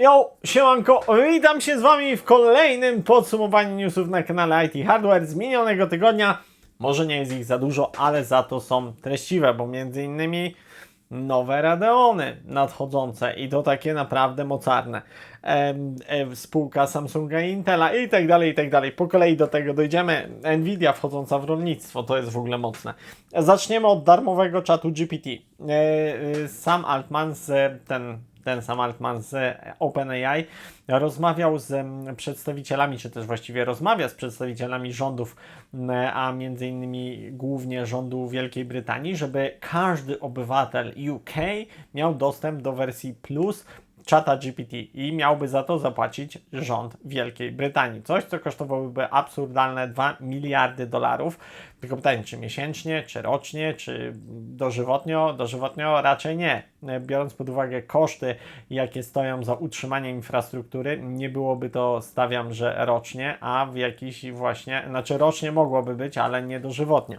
Yo, siemanko, witam się z Wami w kolejnym podsumowaniu newsów na kanale IT Hardware z minionego tygodnia. Może nie jest ich za dużo, ale za to są treściwe, bo między innymi nowe Radeony nadchodzące i to takie naprawdę mocarne. Em, em, spółka Samsunga i Intela i tak dalej, i tak dalej. Po kolei do tego dojdziemy. Nvidia wchodząca w rolnictwo, to jest w ogóle mocne. Zaczniemy od darmowego czatu GPT. E, e, Sam Altman z ten ten sam Altman z OpenAI rozmawiał z em, przedstawicielami, czy też właściwie rozmawia z przedstawicielami rządów, m, a między innymi głównie rządu Wielkiej Brytanii, żeby każdy obywatel UK miał dostęp do wersji Plus czata GPT i miałby za to zapłacić rząd Wielkiej Brytanii. Coś, co kosztowałoby absurdalne 2 miliardy dolarów. Tylko pytanie, czy miesięcznie, czy rocznie, czy dożywotnio? Dożywotnio raczej nie. Biorąc pod uwagę koszty, jakie stoją za utrzymanie infrastruktury, nie byłoby to, stawiam, że rocznie, a w jakiś właśnie, znaczy rocznie mogłoby być, ale nie dożywotnio.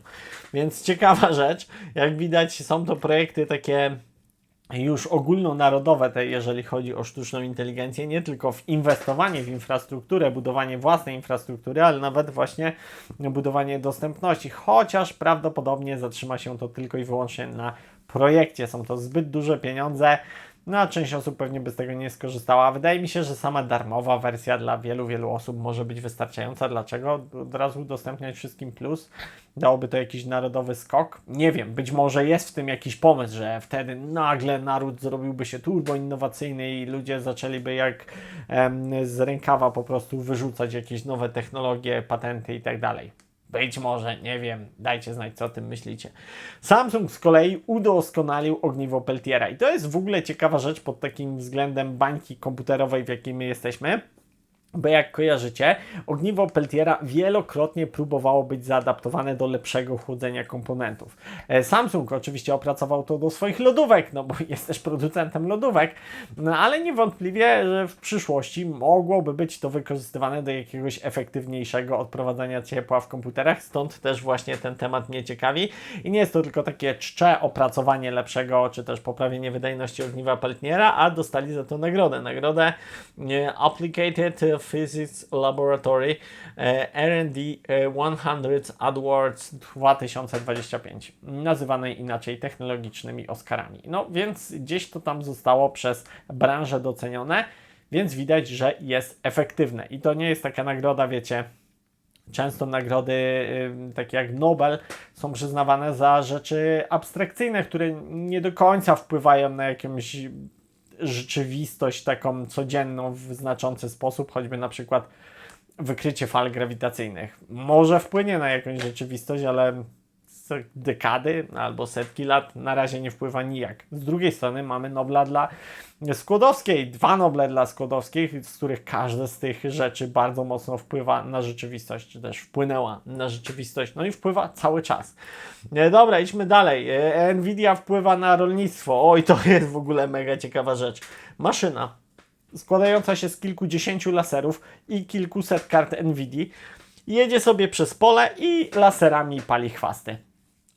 Więc ciekawa rzecz. Jak widać, są to projekty takie już ogólnonarodowe, te, jeżeli chodzi o sztuczną inteligencję, nie tylko w inwestowanie w infrastrukturę, budowanie własnej infrastruktury, ale nawet właśnie budowanie dostępności, chociaż prawdopodobnie zatrzyma się to tylko i wyłącznie na projekcie. Są to zbyt duże pieniądze. No a część osób pewnie by z tego nie skorzystała. Wydaje mi się, że sama darmowa wersja dla wielu, wielu osób może być wystarczająca. Dlaczego od razu udostępniać wszystkim plus? Dałoby to jakiś narodowy skok? Nie wiem, być może jest w tym jakiś pomysł, że wtedy nagle naród zrobiłby się turbo innowacyjny i ludzie zaczęliby jak em, z rękawa po prostu wyrzucać jakieś nowe technologie, patenty i tak dalej. Być może, nie wiem, dajcie znać, co o tym myślicie. Samsung z kolei udoskonalił ogniwo Peltiera i to jest w ogóle ciekawa rzecz pod takim względem bańki komputerowej, w jakiej my jesteśmy. Bo jak kojarzycie, ogniwo Peltiera wielokrotnie próbowało być zaadaptowane do lepszego chłodzenia komponentów. E, Samsung oczywiście opracował to do swoich lodówek, no bo jest też producentem lodówek, no ale niewątpliwie, że w przyszłości mogłoby być to wykorzystywane do jakiegoś efektywniejszego odprowadzania ciepła w komputerach, stąd też właśnie ten temat mnie ciekawi. I nie jest to tylko takie czcze opracowanie lepszego, czy też poprawienie wydajności ogniwa Peltiera, a dostali za to nagrodę. Nagrodę e, Applicated Physics Laboratory e, R&D e, 100 AdWords 2025, nazywanej inaczej technologicznymi Oscarami. No więc gdzieś to tam zostało przez branżę docenione, więc widać, że jest efektywne. I to nie jest taka nagroda, wiecie, Często nagrody y, takie jak Nobel są przyznawane za rzeczy abstrakcyjne, które nie do końca wpływają na jakąś rzeczywistość taką codzienną w znaczący sposób, choćby na przykład wykrycie fal grawitacyjnych. Może wpłynie na jakąś rzeczywistość, ale dekady albo setki lat na razie nie wpływa nijak. Z drugiej strony mamy Nobla dla Skłodowskiej, dwa Noble dla Skłodowskiej, z których każda z tych rzeczy bardzo mocno wpływa na rzeczywistość, czy też wpłynęła na rzeczywistość, no i wpływa cały czas. E, Dobra, idźmy dalej. E, Nvidia wpływa na rolnictwo. Oj, to jest w ogóle mega ciekawa rzecz. Maszyna składająca się z kilkudziesięciu laserów i kilkuset kart Nvidia jedzie sobie przez pole i laserami pali chwasty.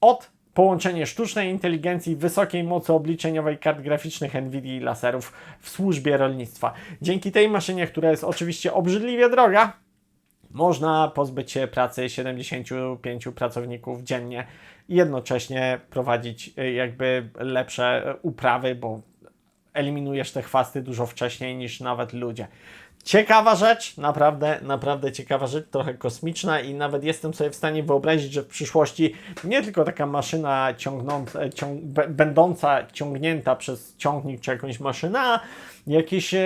Od połączenie sztucznej inteligencji, wysokiej mocy obliczeniowej kart graficznych NVIDIA i laserów w służbie rolnictwa. Dzięki tej maszynie, która jest oczywiście obrzydliwie droga, można pozbyć się pracy 75 pracowników dziennie i jednocześnie prowadzić y, jakby lepsze uprawy, bo eliminujesz te chwasty dużo wcześniej niż nawet ludzie. Ciekawa rzecz, naprawdę, naprawdę ciekawa rzecz, trochę kosmiczna i nawet jestem sobie w stanie wyobrazić, że w przyszłości nie tylko taka maszyna ciągnąca, ciąg, będąca ciągnięta przez ciągnik czy jakąś maszynę, a jakieś e,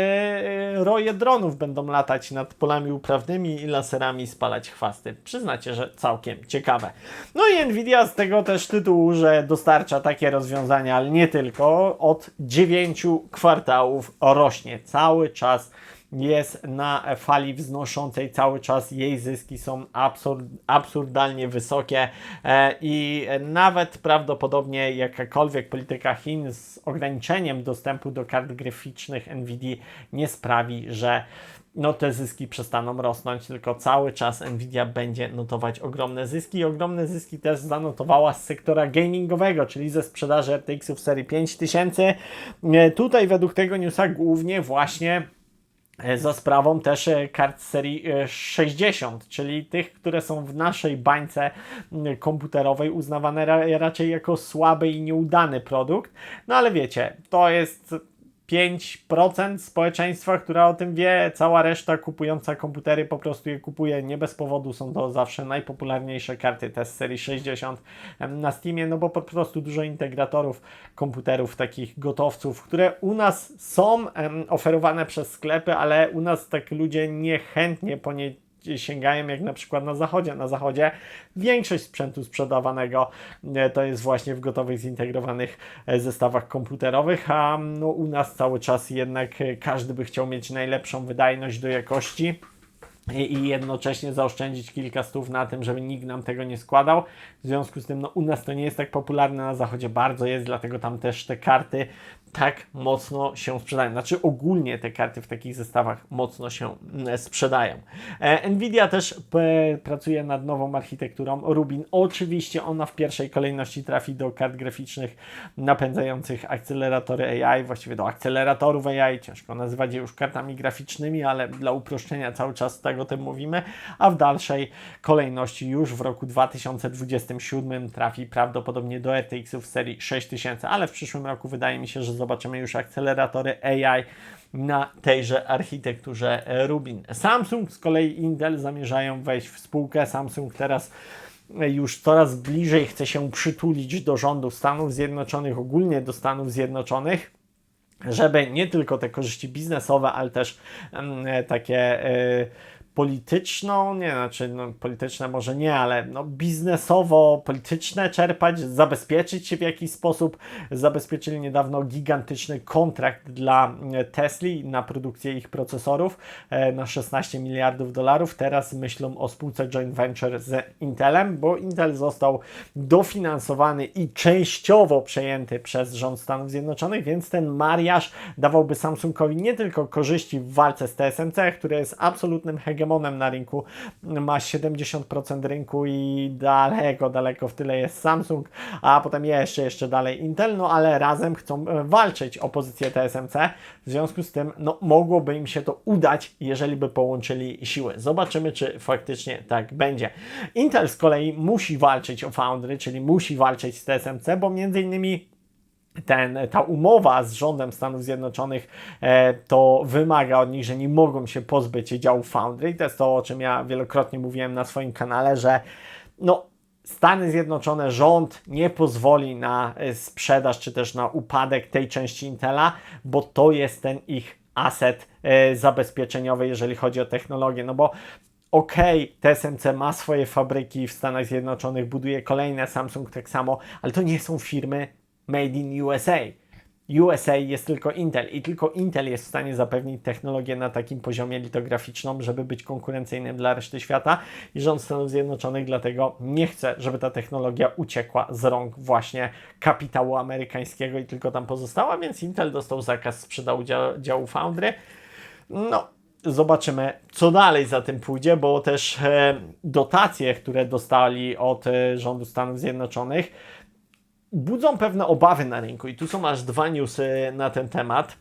roje dronów będą latać nad polami uprawnymi i laserami spalać chwasty. Przyznacie, że całkiem ciekawe. No i Nvidia z tego też tytułu, że dostarcza takie rozwiązania, ale nie tylko, od 9 kwartałów rośnie cały czas jest na fali wznoszącej cały czas, jej zyski są absurd, absurdalnie wysokie e, i nawet prawdopodobnie jakakolwiek polityka Chin z ograniczeniem dostępu do kart graficznych Nvidia nie sprawi, że no te zyski przestaną rosnąć, tylko cały czas Nvidia będzie notować ogromne zyski i ogromne zyski też zanotowała z sektora gamingowego, czyli ze sprzedaży RTX-ów serii 5000. E, Tutaj według tego newsa głównie właśnie za sprawą też e, kart serii e, 60, czyli tych, które są w naszej bańce komputerowej uznawane ra raczej jako słaby i nieudany produkt. No ale wiecie, to jest 5% społeczeństwa, która o tym wie, cała reszta kupująca komputery po prostu je kupuje nie bez powodu. Są to zawsze najpopularniejsze karty te z serii 60 em, na Steamie, no bo po prostu dużo integratorów komputerów, takich gotowców, które u nas są oferowane przez sklepy, ale u nas tak ludzie niechętnie po nie sięgają jak na przykład na zachodzie. Na zachodzie większość sprzętu sprzedawanego e, to jest właśnie w gotowych, zintegrowanych e, zestawach komputerowych, a no, u nas cały czas jednak e, każdy by chciał mieć najlepszą wydajność do jakości i jednocześnie zaoszczędzić kilka stów na tym, żeby nikt nam tego nie składał. W związku z tym, no, u nas to nie jest tak popularne, na zachodzie bardzo jest, dlatego tam też te karty tak mocno się sprzedają. Znaczy ogólnie te karty w takich zestawach mocno się mm, sprzedają. E, Nvidia też pracuje nad nową architekturą Rubin. Oczywiście ona w pierwszej kolejności trafi do kart graficznych napędzających akceleratory AI, właściwie do akceleratorów AI. Ciężko nazywać je już kartami graficznymi, ale dla uproszczenia cały czas tak o tym mówimy. A w dalszej kolejności już w roku 2027 trafi prawdopodobnie do RTX-ów serii 6000, ale w przyszłym roku wydaje mi się, że zobaczymy już akceleratory AI na tejże architekturze Rubin. Samsung z kolei Intel zamierzają wejść w spółkę. Samsung teraz e, już coraz bliżej chce się przytulić do rządu Stanów Zjednoczonych, ogólnie do Stanów Zjednoczonych żeby nie tylko te korzyści biznesowe, ale też e, takie e, polityczną, nie, znaczy no, polityczne może nie, ale no, biznesowo-polityczne czerpać, zabezpieczyć się w jakiś sposób. Zabezpieczyli niedawno gigantyczny kontrakt dla e, Tesli na produkcję ich procesorów e, na 16 miliardów dolarów. Teraz myślą o spółce joint venture z Intelem, bo Intel został dofinansowany i częściowo przejęty przez rząd Stanów Zjednoczonych, więc ten mariaż dawałby Samsungowi nie tylko korzyści w walce z TSMC, które jest absolutnym hegemonem na rynku, ma 70% rynku i daleko, daleko w tyle jest Samsung, a potem jeszcze, jeszcze dalej Intel, no ale razem chcą e, walczyć o pozycję TSMC, w związku z tym no, mogłoby im się to udać, jeżeli by połączyli siły. Zobaczymy, czy faktycznie tak będzie. Intel z kolei musi walczyć o Foundry, czyli musi walczyć z TSMC, bo między innymi ten, ta umowa z rządem Stanów Zjednoczonych e, to wymaga od nich, że nie mogą się pozbyć działu Foundry. To jest to, o czym ja wielokrotnie mówiłem na swoim kanale, że no, Stany Zjednoczone, rząd nie pozwoli na e, sprzedaż czy też na upadek tej części Intela, bo to jest ten ich aset e, zabezpieczeniowy, jeżeli chodzi o technologię. No bo okej, TSMC ma swoje fabryki w Stanach Zjednoczonych, buduje kolejne, Samsung tak samo, ale to nie są firmy made in USA. USA jest tylko Intel i tylko Intel jest w stanie zapewnić technologię na takim poziomie litograficzną, żeby być konkurencyjnym dla reszty świata i rząd Stanów Zjednoczonych dlatego nie chce, żeby ta technologia uciekła z rąk właśnie kapitału amerykańskiego i tylko tam pozostała, więc Intel dostał zakaz sprzedaży dzia- działu Foundry. No, zobaczymy, co dalej za tym pójdzie, bo też e, dotacje, które dostali od e, rządu Stanów Zjednoczonych, budzą pewne obawy na rynku. I tu są aż dwa newsy na ten temat,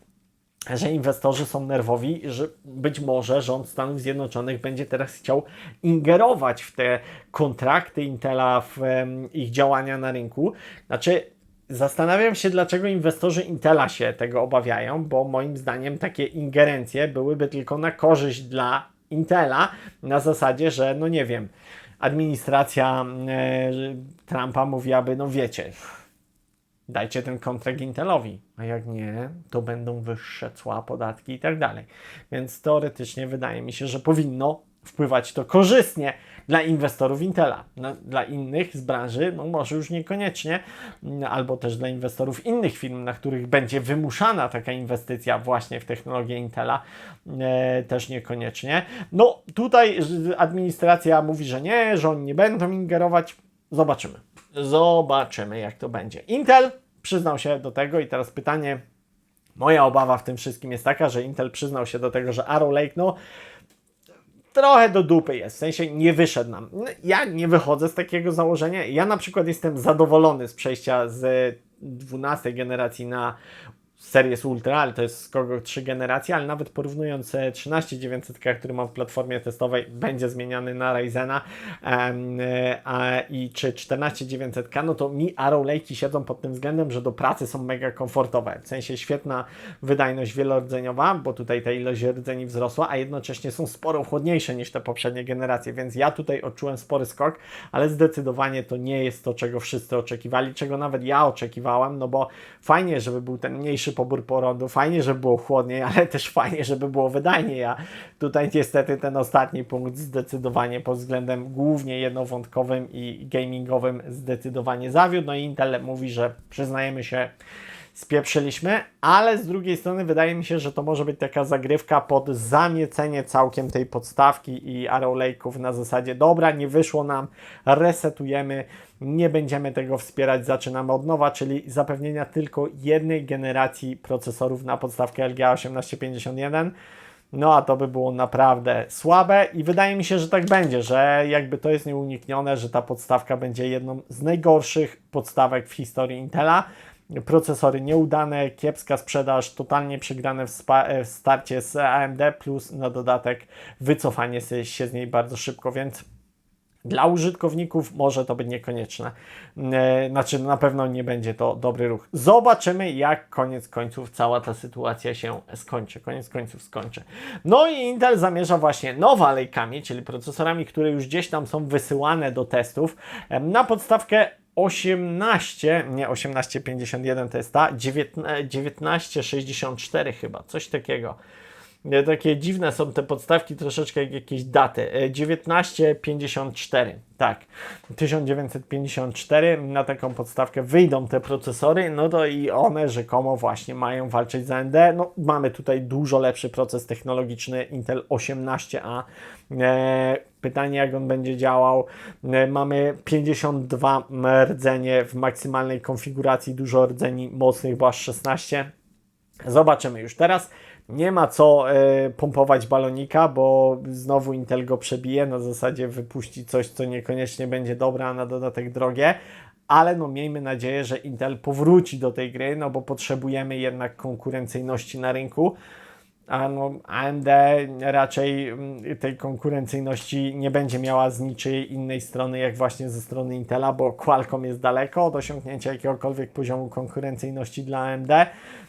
że inwestorzy są nerwowi, że być może rząd Stanów Zjednoczonych będzie teraz chciał ingerować w te kontrakty Intela, w em, ich działania na rynku. Znaczy, Zastanawiam się, dlaczego inwestorzy Intela się tego obawiają, bo moim zdaniem takie ingerencje byłyby tylko na korzyść dla Intela, na zasadzie, że no nie wiem, administracja e, Trumpa mówiłaby, no wiecie, dajcie ten kontrakt Intelowi, a jak nie, to będą wyższe cła, podatki i tak dalej. Więc teoretycznie wydaje mi się, że powinno wpływać to korzystnie dla inwestorów Intela. Dla innych z branży, no może już niekoniecznie, albo też dla inwestorów innych firm, na których będzie wymuszana taka inwestycja właśnie w technologię Intela, e, też niekoniecznie. No tutaj administracja mówi, że nie, że oni nie będą ingerować. Zobaczymy. Zobaczymy, jak to będzie. Intel przyznał się do tego i teraz pytanie, moja obawa w tym wszystkim jest taka, że Intel przyznał się do tego, że Arrow Lake, no trochę do dupy jest, w sensie nie wyszedł nam. No, Ja nie wychodzę z takiego założenia. Ja na przykład jestem zadowolony z przejścia z 12 generacji na Series Ultra, ale to jest skok o 3 generacje, ale nawet porównując e, 13900, który mam w platformie testowej, będzie zmieniany na Ryzena e, a, i czy 14900K, no to mi Arrow Lake'i siedzą pod tym względem, że do pracy są mega komfortowe. W sensie świetna wydajność wielordzeniowa, bo tutaj ta ilość rdzeni wzrosła, a jednocześnie są sporo chłodniejsze niż te poprzednie generacje, więc ja tutaj odczułem spory skok, ale zdecydowanie to nie jest to, czego wszyscy oczekiwali, czego nawet ja oczekiwałem, no bo fajnie, żeby był ten mniejszy pobór porądu, fajnie, żeby było chłodniej, ale też fajnie, żeby było wydajnie. Ja tutaj niestety ten ostatni punkt zdecydowanie pod względem głównie jednowątkowym i gamingowym zdecydowanie zawiódł. No i Intel mówi, że przyznajemy się, spieprzyliśmy, ale z drugiej strony wydaje mi się, że to może być taka zagrywka pod zamiecenie całkiem tej podstawki i Arrow Lake'ów na zasadzie dobra, nie wyszło nam, resetujemy, nie będziemy tego wspierać, zaczynamy od nowa, czyli zapewnienia tylko jednej generacji procesorów na podstawkę LGA 1851. No a to by było naprawdę słabe i wydaje mi się, że tak będzie, że jakby to jest nieuniknione, że ta podstawka będzie jedną z najgorszych podstawek w historii Intela procesory nieudane, kiepska sprzedaż, totalnie przegrane w, spa- w starcie z AMD, plus na dodatek wycofanie się z niej bardzo szybko, więc dla użytkowników może to być niekonieczne. E, Znaczy, na pewno nie będzie to dobry ruch. Zobaczymy, jak koniec końców cała ta sytuacja się skończy. Koniec końców skończy. No i Intel zamierza właśnie nowa lejkami, czyli procesorami, które już gdzieś tam są wysyłane do testów, na podstawkę 18, nie 1851 to jest ta, 19, 1964 chyba, coś takiego. Takie dziwne są te podstawki, troszeczkę jak jakieś daty. E, 1954, tak. 1954 na taką podstawkę wyjdą te procesory, no to i one rzekomo właśnie mają walczyć z AMD. No, mamy tutaj dużo lepszy proces technologiczny Intel 18A. E, pytanie, jak on będzie działał. E, mamy 52 rdzenie w maksymalnej konfiguracji, dużo rdzeni mocnych, bo aż 16. Zobaczymy już teraz. Nie ma co e, pompować balonika, bo znowu Intel go przebije, na zasadzie wypuści coś, co niekoniecznie będzie dobre, a na dodatek drogie. Ale no miejmy nadzieję, że Intel powróci do tej gry, no bo potrzebujemy jednak konkurencyjności na rynku. A no, AMD raczej mm, tej konkurencyjności nie będzie miała z niczyjej innej strony, jak właśnie ze strony Intela, bo Qualcomm jest daleko od osiągnięcia jakiegokolwiek poziomu konkurencyjności dla AMD.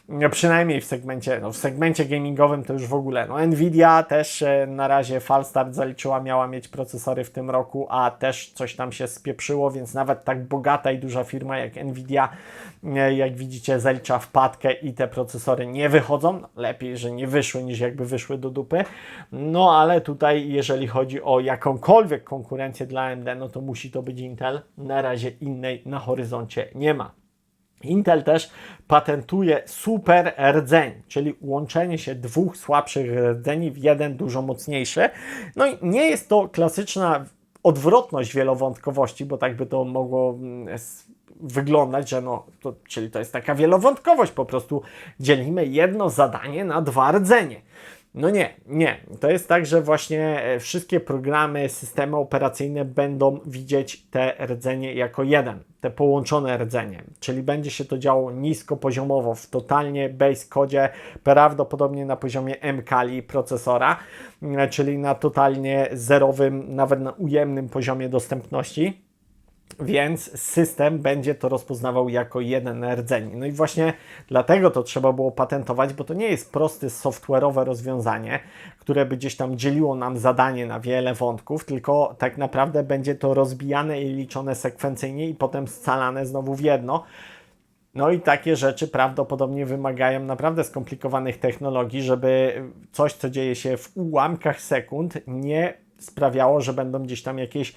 No, Przynajmniej w segmencie, no w segmencie gamingowym to już w ogóle. No Nvidia też e, na razie Falstart zaliczyła, miała mieć procesory w tym roku, a też coś tam się spieprzyło, więc nawet tak bogata i duża firma jak Nvidia, e, jak widzicie, zalicza wpadkę i te procesory nie wychodzą. No, Lepiej, że nie wyszły niż jakby wyszły do dupy. No ale tutaj, jeżeli chodzi o jakąkolwiek konkurencję dla AMD, no to musi to być Intel. Na razie innej na horyzoncie nie ma. Intel też patentuje super rdzeń, czyli łączenie się dwóch słabszych rdzeni w jeden dużo mocniejszy. No i nie jest to klasyczna odwrotność wielowątkowości, bo tak by to mogło mm, wyglądać, że no, to, czyli to jest taka wielowątkowość, po prostu dzielimy jedno zadanie na dwa rdzenie. No nie, nie. To jest tak, że właśnie e, wszystkie programy, systemy operacyjne będą widzieć te rdzenie jako jeden, te połączone rdzenie, czyli będzie się to działo niskopoziomowo, w totalnie base kodzie, prawdopodobnie na poziomie M-kali procesora, m, czyli na totalnie zerowym, nawet na ujemnym poziomie dostępności więc system będzie to rozpoznawał jako jeden rdzeń. No i właśnie dlatego to trzeba było patentować, bo to nie jest proste software'owe rozwiązanie, które by gdzieś tam dzieliło nam zadanie na wiele wątków, tylko tak naprawdę będzie to rozbijane i liczone sekwencyjnie i potem scalane znowu w jedno. No i takie rzeczy prawdopodobnie wymagają naprawdę skomplikowanych technologii, żeby coś, co dzieje się w ułamkach sekund, nie sprawiało, że będą gdzieś tam jakieś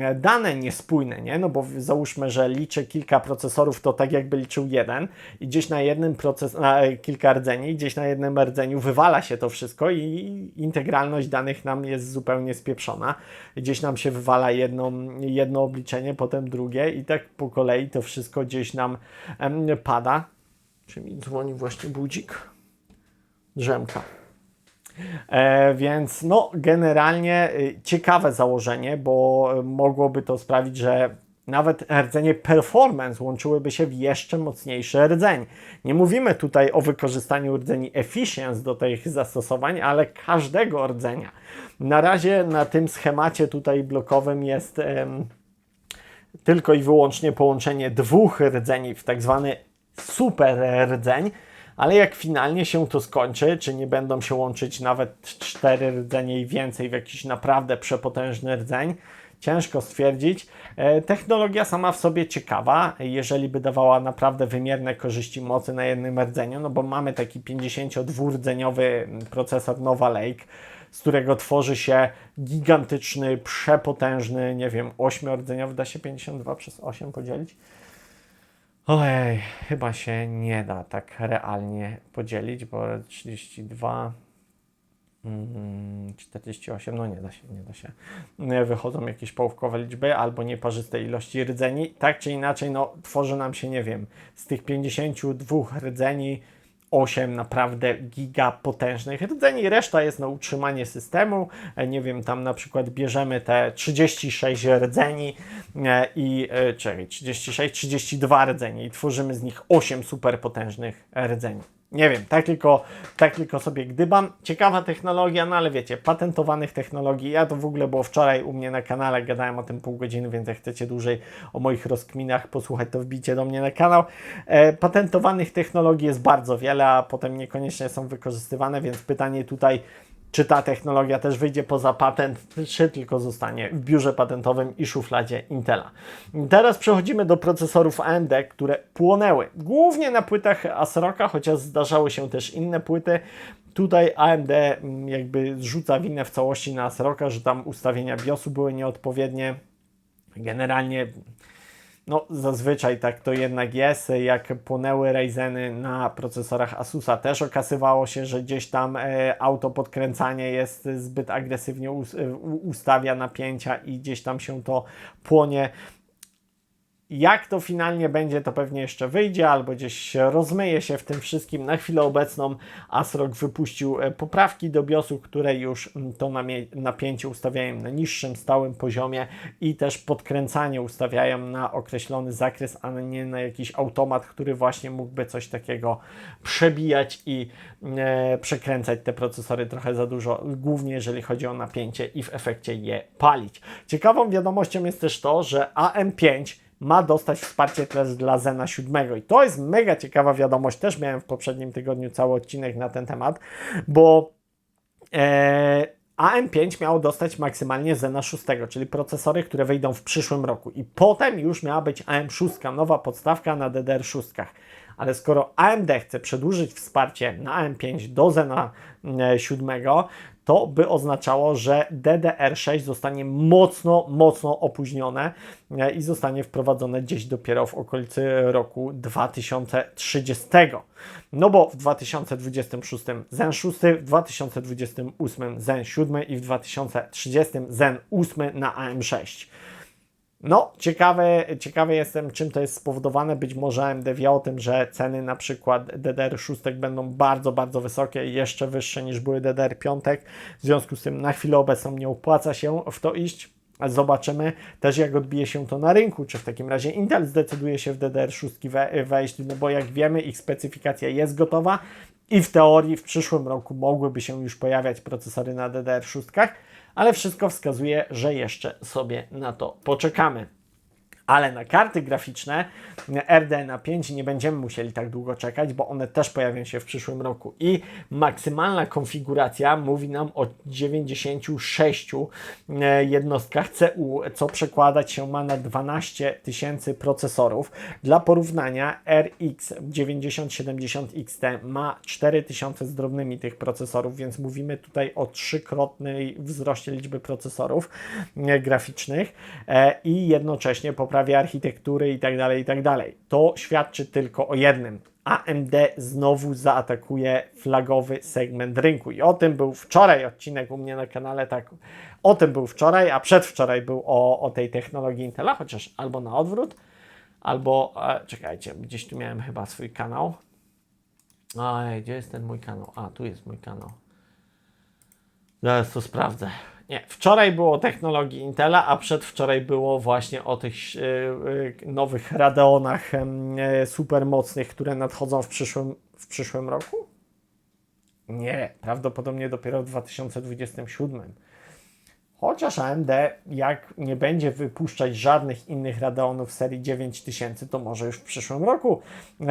e, dane niespójne, nie? No bo załóżmy, że liczę kilka procesorów, to tak jakby liczył jeden i gdzieś na jednym proces, na e, kilka rdzeni, gdzieś na jednym rdzeniu wywala się to wszystko i integralność danych nam jest zupełnie spieprzona. Gdzieś nam się wywala jedno, jedno obliczenie, potem drugie i tak po kolei to wszystko gdzieś nam em, pada. Czy mi dzwoni właśnie budzik? Drzemka. E, więc no, generalnie y, ciekawe założenie, bo y, mogłoby to sprawić, że nawet rdzenie performance łączyłyby się w jeszcze mocniejszy rdzeń. Nie mówimy tutaj o wykorzystaniu rdzeni efficiency do tych zastosowań, ale każdego rdzenia. Na razie na tym schemacie tutaj blokowym jest em, tylko i wyłącznie połączenie dwóch rdzeni w tak zwany super rdzeń, ale jak finalnie się to skończy, czy nie będą się łączyć nawet cztery rdzenie i więcej w jakiś naprawdę przepotężny rdzeń, ciężko stwierdzić. E, Technologia sama w sobie ciekawa, jeżeli by dawała naprawdę wymierne korzyści mocy na jednym rdzeniu, no bo mamy taki 52-rdzeniowy procesor Nova Lake, z którego tworzy się gigantyczny, przepotężny, nie wiem, 8-rdzeniowy, da się 52 przez 8 podzielić? Ojej, chyba się nie da tak realnie podzielić, bo 32, mm, 48, no nie da się, nie da się. Nie, Wychodzą jakieś połówkowe liczby albo nieparzyste ilości rdzeni. Tak czy inaczej, no tworzy nam się, nie wiem, z tych 52 rdzeni 8 naprawdę gigapotężnych rdzeni, reszta jest na utrzymanie systemu. E, Nie wiem, tam na przykład bierzemy te 36 rdzeni e, i e, czekaj, 36, 32 rdzeni i tworzymy z nich 8 superpotężnych rdzeni. Nie wiem, tak tylko, tak tylko sobie gdybam. Ciekawa technologia, no ale wiecie, patentowanych technologii. Ja to w ogóle było wczoraj u mnie na kanale, gadałem o tym pół godziny, więc jak chcecie dłużej o moich rozkminach posłuchać, to wbijcie do mnie na kanał. E, patentowanych technologii jest bardzo wiele, a potem niekoniecznie są wykorzystywane, więc pytanie tutaj, czy ta technologia też wyjdzie poza patent, czy tylko zostanie w biurze patentowym i szufladzie Intela. Teraz przechodzimy do procesorów AMD, które płonęły głównie na płytach ASRock'a, chociaż zdarzały się też inne płyty. Tutaj AMD mm, jakby zrzuca winę w całości na ASRock'a, że tam ustawienia BIOSu były nieodpowiednie. Generalnie no, zazwyczaj tak to jednak jest. Jak płonęły Ryzeny na procesorach Asusa, też okazywało się, że gdzieś tam e, autopodkręcanie jest zbyt agresywnie ustawia napięcia i gdzieś tam się to płonie. Jak to finalnie będzie, to pewnie jeszcze wyjdzie, albo gdzieś rozmyje się w tym wszystkim. Na chwilę obecną ASRock wypuścił e, poprawki do BIOSu, które już mm, to napięcie ustawiają na niższym, stałym poziomie i też podkręcanie ustawiają na określony zakres, a nie na jakiś automat, który właśnie mógłby coś takiego przebijać i e, przekręcać te procesory trochę za dużo, głównie jeżeli chodzi o napięcie i w efekcie je palić. Ciekawą wiadomością jest też to, że AM5 ma dostać wsparcie też dla Zena 7. I to jest mega ciekawa wiadomość. Też miałem w poprzednim tygodniu cały odcinek na ten temat, bo e, AM5 miało dostać maksymalnie Zena 6, czyli procesory, które wyjdą w przyszłym roku. I potem już miała być AM6, nowa podstawka na DDR6. Ale skoro AMD chce przedłużyć wsparcie na AM5 do Zena e, 7, to by oznaczało, że DDR6 zostanie mocno, mocno opóźnione e, i zostanie wprowadzone gdzieś dopiero w okolicy roku 2030. No bo w 2026 Zen 6, w 2028 Zen 7 i w 2030 Zen 8 na AM6. No, ciekawy, ciekawy jestem, czym to jest spowodowane. Być może AMD wie o tym, że ceny na przykład DDR6 będą bardzo, bardzo wysokie, jeszcze wyższe niż były DDR5. W związku z tym na chwilę obecną nie opłaca się w to iść. Zobaczymy też, jak odbije się to na rynku. Czy w takim razie Intel zdecyduje się w DDR6 we, wejść, no bo jak wiemy, ich specyfikacja jest gotowa i w teorii w przyszłym roku mogłyby się już pojawiać procesory na DDR6 ale wszystko wskazuje, że jeszcze sobie na to poczekamy. Ale na karty graficzne RDNA 5 nie będziemy musieli tak długo czekać, bo one też pojawią się w przyszłym roku. I maksymalna konfiguracja mówi nam o 96 e, jednostkach CU, co przekładać się ma na 12 tysięcy procesorów. Dla porównania RX 9070 XT ma 4000 z drobnymi tych procesorów, więc mówimy tutaj o trzykrotnej wzroście liczby procesorów e, graficznych e, i jednocześnie poprawia architektury i tak dalej, i tak. To świadczy tylko o jednym. AMD znowu zaatakuje flagowy segment rynku. I o tym był wczoraj odcinek u mnie na kanale. Tak, o tym był wczoraj, a przedwczoraj był o, o tej technologii Intela, chociaż albo na odwrót, albo e, czekajcie, gdzieś tu miałem chyba swój kanał. Oj, gdzie jest ten mój kanał? A, tu jest mój kanał. Zaraz to sprawdzę. Nie, wczoraj było o technologii Intela, a przedwczoraj było właśnie o tych e, e, nowych Radeonach e, supermocnych, które nadchodzą w przyszłym, w przyszłym roku? Nie, prawdopodobnie dopiero w 2027. Chociaż AMD, jak nie będzie wypuszczać żadnych innych Radeonów serii 9000, to może już w przyszłym roku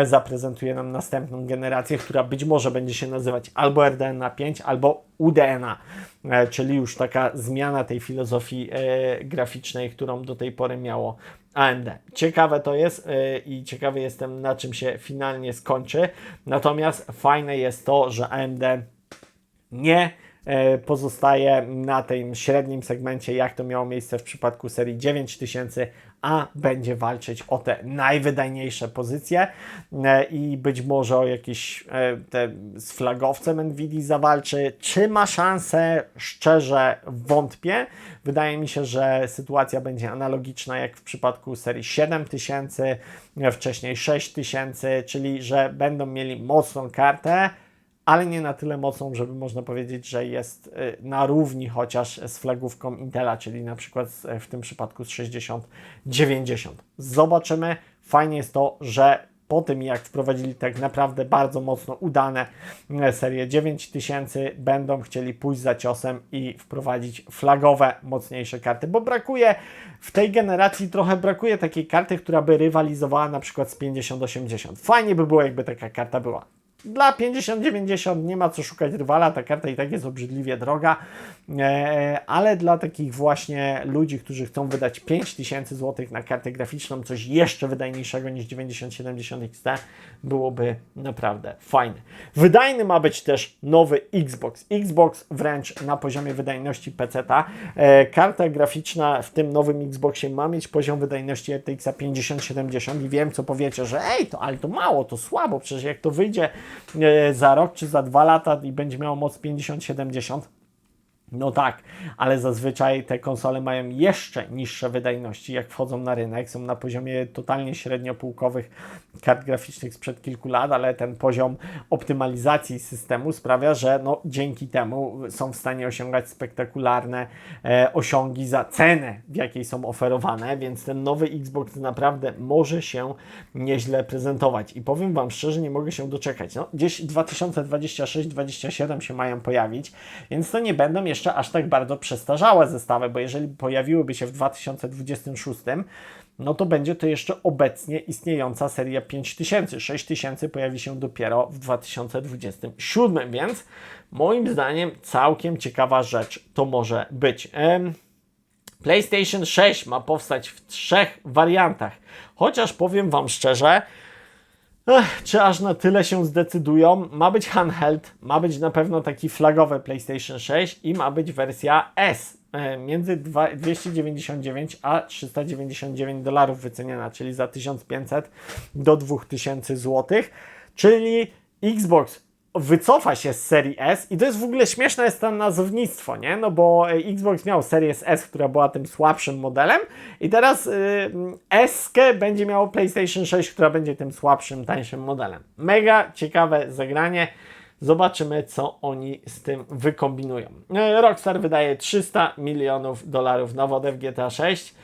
zaprezentuje nam następną generację, która być może będzie się nazywać albo RDNA 5, albo UDNA, e, czyli już taka zmiana tej filozofii e, graficznej, którą do tej pory miało AMD. Ciekawe to jest e, i ciekawy jestem, na czym się finalnie skończy. Natomiast fajne jest to, że AMD nie pozostaje na tym średnim segmencie, jak to miało miejsce w przypadku serii 9000, a będzie walczyć o te najwydajniejsze pozycje e, i być może o jakieś e, te z flagowcem Nvidia zawalczy. Czy ma szansę? Szczerze wątpię. Wydaje mi się, że sytuacja będzie analogiczna jak w przypadku serii 7000, e, wcześniej 6000, czyli że będą mieli mocną kartę, ale nie na tyle mocną, żeby można powiedzieć, że jest y, na równi chociaż z flagówką Intela, czyli na przykład z- w tym przypadku z 60-90. Zobaczymy. Fajnie jest to, że po tym jak wprowadzili tak naprawdę bardzo mocno udane e, serie 9000, będą chcieli pójść za ciosem i wprowadzić flagowe, mocniejsze karty, bo brakuje w tej generacji trochę brakuje takiej karty, która by rywalizowała na przykład z 5080. Fajnie by było, jakby taka karta była. Dla 50-90 nie ma co szukać rywala, ta karta i tak jest obrzydliwie droga, e, ale dla takich właśnie ludzi, którzy chcą wydać 5000 zł na kartę graficzną, coś jeszcze wydajniejszego niż 9070 XT, byłoby naprawdę fajne. Wydajny ma być też nowy Xbox. Xbox wręcz na poziomie wydajności PC-ta. E, karta graficzna w tym nowym Xboxie ma mieć poziom wydajności RTX 5070 i wiem, co powiecie, że ej, to, ale to mało, to słabo, przecież jak to wyjdzie za rok czy za dwa lata i będzie miało moc 5070, no tak, ale zazwyczaj te konsole mają jeszcze niższe wydajności, jak wchodzą na rynek. Są na poziomie totalnie średniopółkowych kart graficznych sprzed kilku lat, ale ten poziom optymalizacji systemu sprawia, że no, dzięki temu są w stanie osiągać spektakularne e, osiągi za cenę, w jakiej są oferowane, więc ten nowy Xbox naprawdę może się nieźle prezentować. I powiem Wam szczerze, nie mogę się doczekać. No, gdzieś 2026-2027 się mają pojawić, więc to nie będą jeszcze aż tak bardzo przestarzałe zestawy, bo jeżeli pojawiłyby się w 2026, no to będzie to jeszcze obecnie istniejąca seria 5000. 6000 pojawi się dopiero w 2027, więc moim zdaniem całkiem ciekawa rzecz to może być. PlayStation 6 ma powstać w trzech wariantach, chociaż powiem Wam szczerze, Ech, czy aż na tyle się zdecydują? Ma być handheld, ma być na pewno taki flagowy PlayStation 6 i ma być wersja S. e, Między dwa- 299 a 399 dolarów wyceniana, czyli za 1500 do 2000 zł. Czyli Xbox wycofa się z serii S i to jest w ogóle śmieszne jest to nazewnictwo, nie? No bo e, Xbox miał Series S, która była tym słabszym modelem i teraz y, S będzie miało PlayStation 6, która będzie tym słabszym, tańszym modelem. Mega ciekawe zagranie. Zobaczymy, co oni z tym wykombinują. E, Rockstar wydaje 300 milionów dolarów na wodę w GTA 6.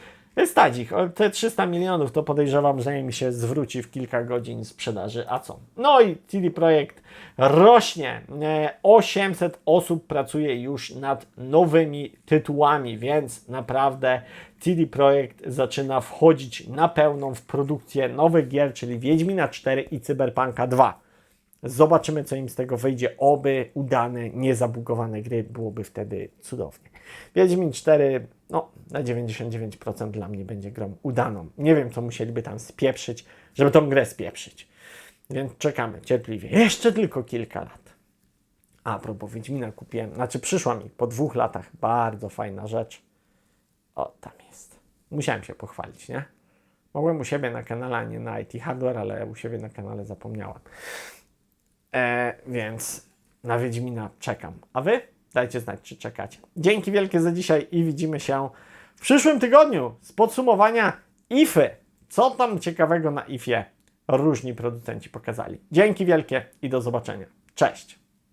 O, Te 300 milionów to podejrzewam, że im się zwróci w kilka godzin sprzedaży. A co? No i CD Projekt rośnie. E, 800 osób pracuje już nad nowymi tytułami, więc naprawdę CD Projekt zaczyna wchodzić na pełną w produkcję nowych gier, czyli Wiedźmina 4 i Cyberpunka 2. Zobaczymy, co im z tego wyjdzie. Oby udane, niezabugowane gry byłoby wtedy cudownie. Wiedźmin 4, no na 99% dla mnie będzie grą udaną. Nie wiem, co musieliby tam spieprzyć, żeby tą grę spieprzyć. Więc czekamy cierpliwie. Jeszcze tylko kilka lat. A propos Wiedźmina kupiłem, znaczy przyszła mi po dwóch latach bardzo fajna rzecz. O, tam jest. Musiałem się pochwalić, nie? Mogłem u siebie na kanale, a nie na IT Hardware, ale u siebie na kanale zapomniałem. E, więc na Wiedźmina czekam. A wy? Dajcie znać, czy czekacie. Dzięki wielkie za dzisiaj i widzimy się w przyszłym tygodniu z podsumowania IFY. Co tam ciekawego na IFie różni producenci pokazali. Dzięki wielkie i do zobaczenia. Cześć!